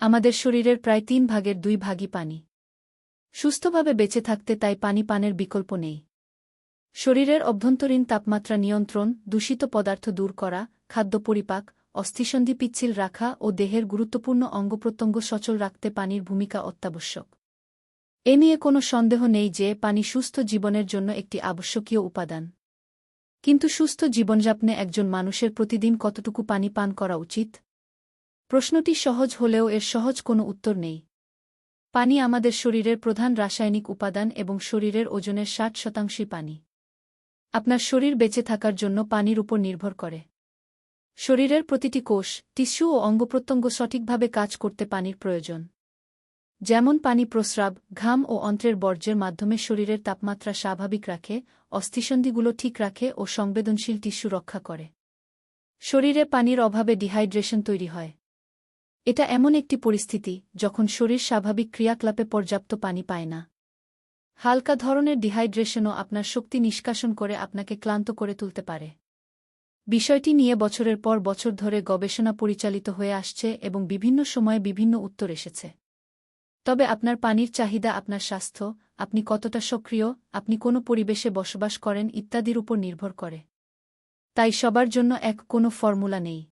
আমাদের শরীরের প্রায় তিন ভাগের দুই ভাগই পানি। সুস্থভাবে বেঁচে থাকতে তাই পানি পানের বিকল্প নেই। শরীরের অভ্যন্তরীণ তাপমাত্রা নিয়ন্ত্রণ, দূষিত পদার্থ দূর করা, খাদ্য পরিপাক, অস্থিসন্ধি পিচ্ছিল রাখা ও দেহের গুরুত্বপূর্ণ অঙ্গপ্রত্যঙ্গ সচল রাখতে পানির ভূমিকা অত্যাবশ্যক। এ নিয়ে কোনো সন্দেহ নেই যে পানি সুস্থ জীবনের জন্য একটি আবশ্যকীয় উপাদান। কিন্তু সুস্থ জীবনযাপনে একজন মানুষের প্রতিদিন কতটুকু পানি পান করা উচিত? প্রশ্নটি সহজ হলেও এর সহজ কোনো উত্তর নেই। পানি আমাদের শরীরের প্রধান রাসায়নিক উপাদান এবং শরীরের ওজনের ষাট শতাংশই পানি। আপনার শরীর বেঁচে থাকার জন্য পানির উপর নির্ভর করে। শরীরের প্রতিটি কোষ, টিস্যু ও অঙ্গপ্রত্যঙ্গ সঠিকভাবে কাজ করতে পানির প্রয়োজন। যেমন পানি প্রস্রাব, ঘাম ও অন্ত্রের বর্জ্যের মাধ্যমে শরীরের তাপমাত্রা স্বাভাবিক রাখে, অস্থিসন্ধিগুলো ঠিক রাখে ও সংবেদনশীল টিস্যু রক্ষা করে। শরীরে পানির অভাবে ডিহাইড্রেশন তৈরি হয়। এটা এমন একটি পরিস্থিতি যখন শরীর স্বাভাবিক ক্রিয়াকলাপে পর্যাপ্ত পানি পায় না। হালকা ধরনের ডিহাইড্রেশনও আপনার শক্তি নিষ্কাশন করে আপনাকে ক্লান্ত করে তুলতে পারে। বিষয়টি নিয়ে বছরের পর বছর ধরে গবেষণা পরিচালিত হয়ে আসছে এবং বিভিন্ন সময়ে বিভিন্ন উত্তর এসেছে। তবে আপনার পানির চাহিদা, আপনার স্বাস্থ্য, আপনি কতটা সক্রিয়, আপনি কোনো পরিবেশে বসবাস করেন ইত্যাদির উপর নির্ভর করে। তাই সবার জন্য এক কোনো ফর্মুলা নেই।